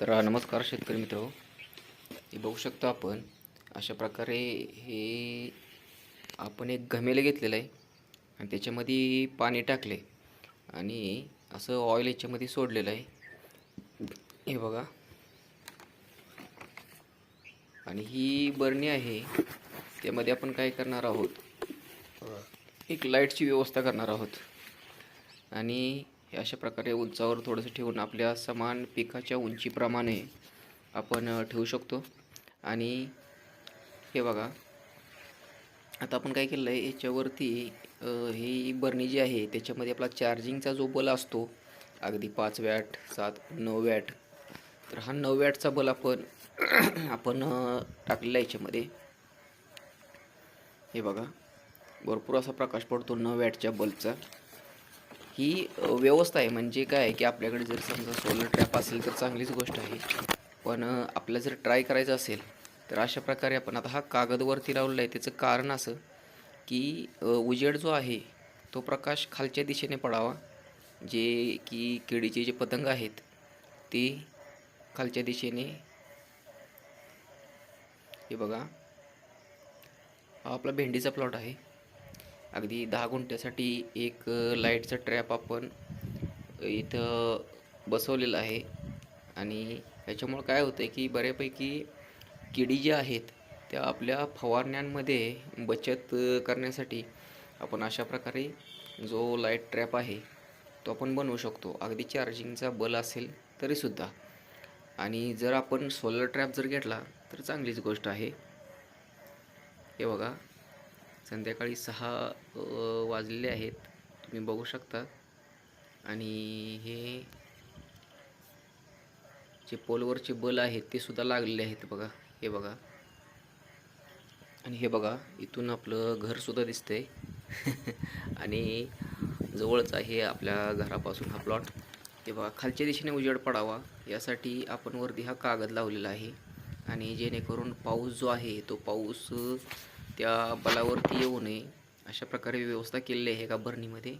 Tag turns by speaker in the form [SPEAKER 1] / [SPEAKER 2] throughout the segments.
[SPEAKER 1] तर नमस्कार शेतकरी मित्र. हे बघू शकतो आपण अशा प्रकारे हे आपण एक घमेलं घेतलेलं आहे आणि त्याच्यामध्ये पाणी टाकले आणि असं ऑइल याच्यामध्ये सोडलेलं आहे. हे बघा. आणि ही बरणी आहे त्यामध्ये आपण काय करणार आहोत? एक लाईटची व्यवस्था करणार आहोत. आणि हे अशा प्रकारे उंचावर थोडंसं ठेवून आपल्या समान पिकाच्या उंचीप्रमाणे आपण ठेवू शकतो. आणि हे बघा आता आपण काय केलं आहे याच्यावरती ही बरणी जी आहे त्याच्यामध्ये आपला चार्जिंगचा जो बल असतो अगदी पाच वॅट सात नऊ वॅट तर हा नऊ वॅटचा बल आपण आपण टाकलेला आहे याच्यामध्ये. हे बघा भरपूर असा प्रकाश पडतो नऊ वॅटच्या बल्बचा ही व्यवस्था आहे. म्हणजे काय आहे की आपल्याकडे जर समजा सोलर ट्रॅप असेल तर चांगलीच गोष्ट आहे. पण आपलं जर ट्राय करायचं असेल तर अशा प्रकारे आपण आता हा कागदवरती लावलेला आहे. त्याचं कारण असं की उजेड जो आहे तो प्रकाश खालच्या दिशेने पडावा. जे की किडीचे जे पतंग आहेत ते खालच्या दिशेने हे बघा. हा आपला भेंडीचा प्लॉट आहे. अगदी दहा गुंठ्यासाठी एक लाईटचा ट्रॅप आपण इथं बसवलेला आहे. आणि ह्याच्यामुळं काय होतं आहे की बऱ्यापैकी किडी ज्या आहेत त्या आपल्या फवारण्यांमध्ये बचत करण्यासाठी आपण अशा प्रकारे जो लाइट ट्रॅप आहे तो आपण बनवू शकतो. अगदी चार्जिंगचा बल असेल तरीसुद्धा. आणि जर आपण सोलर ट्रॅप जर घेतला तर चांगलीच गोष्ट आहे. हे बघा. संध्याकाळी सहा वाजलेले आहेत. तुम्ही बघू शकता. आणि हे जे पोलवरचे बल आहेत ते सुद्धा लागलेले आहेत बघा. हे बघा. आणि हे बघा इथून आपलं घरसुद्धा दिसतंय. आणि जवळच आहे आपल्या घरापासून हा प्लॉट. ते बघा खालच्या दिशेने उजेड पडावा. यासाठी आपण वरती हा कागद लावलेला आहे. आणि जेणेकरून पाऊस जो आहे तो पाऊस त्या बलावरती येऊ नये. अशा प्रकारे व्यवस्था केलेली आहे एका भरणीमध्ये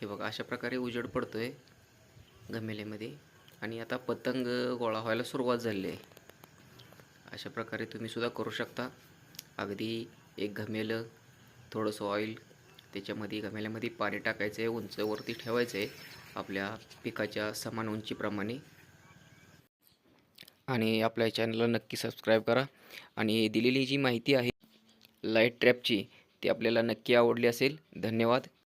[SPEAKER 1] हे बघा अशा प्रकारे उजेड आहे गमेलेमध्ये आणि आता पतंग गोळा व्हायला सुरुवात झालेली आहे. अशा प्रकारे तुम्ही सुद्धा करू शकता. अगदी एक घमेलं थोडंसं ऑइल त्याच्यामध्ये घमेल्यामध्ये पाणी टाकायचं आहे उंचवरती ठेवायचं आहे आपल्या पिकाच्या समान उंचीप्रमाणे. आणि आपल्या चॅनलला नक्की सबस्क्राईब करा. आणि दिलेली जी माहिती आहे लाइट ट्रॅपची ती आपल्याला नक्की आवडली असेल. धन्यवाद.